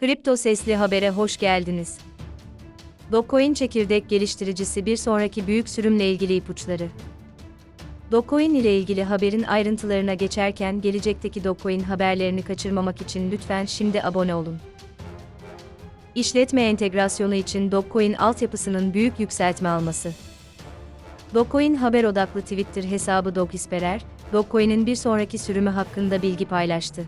Kripto Sesli Haber'e hoş geldiniz. Dogecoin çekirdek geliştiricisi bir sonraki büyük sürümle ilgili ipuçları. Dogecoin ile ilgili haberin ayrıntılarına geçerken gelecekteki Dogecoin haberlerini kaçırmamak için lütfen şimdi abone olun. İşletme entegrasyonu için Dogecoin altyapısının büyük yükseltme alması. Dogecoin haber odaklı Twitter hesabı Dogisperer, Dogecoin'in bir sonraki sürümü hakkında bilgi paylaştı.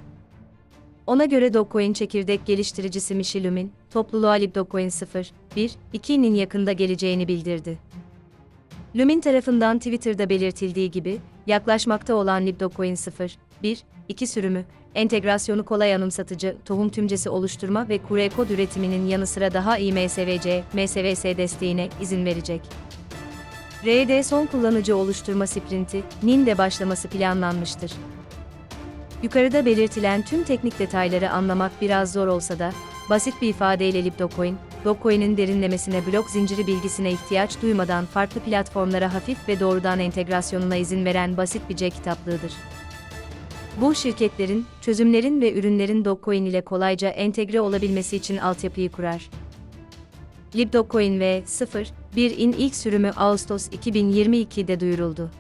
Ona göre Dogecoin çekirdek geliştiricisi Michi Lumin, topluluğa LibDogecoin 0, 1, 2'nin yakında geleceğini bildirdi. Lumin tarafından Twitter'da belirtildiği gibi, yaklaşmakta olan LibDogecoin 0, 1, 2 sürümü, entegrasyonu kolay anımsatıcı, tohum tümcesi oluşturma ve QR kod üretiminin yanı sıra daha iyi MSVC, MSVS desteğine izin verecek. RD son kullanıcı oluşturma sprinti, NIN de başlaması planlanmıştır. Yukarıda belirtilen tüm teknik detayları anlamak biraz zor olsa da, basit bir ifadeyle LibDogeCoin, Dogecoin'in derinlemesine blok zinciri bilgisine ihtiyaç duymadan farklı platformlara hafif ve doğrudan entegrasyonuna izin veren basit bir C kitaplığıdır. Bu şirketlerin, çözümlerin ve ürünlerin Dogecoin ile kolayca entegre olabilmesi için altyapıyı kurar. LibDogeCoin V0.1'in ilk sürümü Ağustos 2022'de duyuruldu.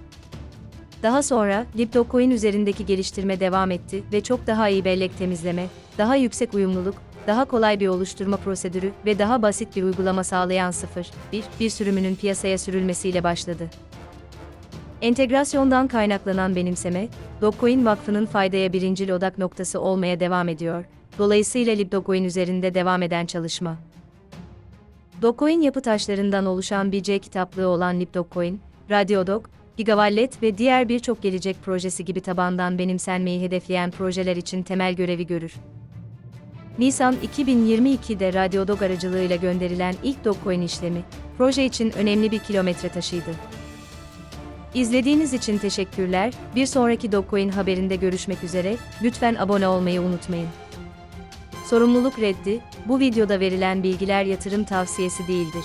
Daha sonra, LibDogeCoin üzerindeki geliştirme devam etti ve çok daha iyi bellek temizleme, daha yüksek uyumluluk, daha kolay bir oluşturma prosedürü ve daha basit bir uygulama sağlayan 0.1 bir sürümünün piyasaya sürülmesiyle başladı. Entegrasyondan kaynaklanan benimseme, Dogecoin Vakfı'nın faydaya birincil odak noktası olmaya devam ediyor. Dolayısıyla LibDogeCoin üzerinde devam eden çalışma. Dogecoin yapı taşlarından oluşan bir C kitaplığı olan LibDogeCoin, RadioDog, Gigawallet ve diğer birçok gelecek projesi gibi tabandan benimsenmeyi hedefleyen projeler için temel görevi görür. Nisan 2022'de RadioDog aracılığıyla gönderilen ilk Dogecoin işlemi, proje için önemli bir kilometre taşıydı. İzlediğiniz için teşekkürler. Bir sonraki Dogecoin haberinde görüşmek üzere. Lütfen abone olmayı unutmayın. Sorumluluk reddi, bu videoda verilen bilgiler yatırım tavsiyesi değildir.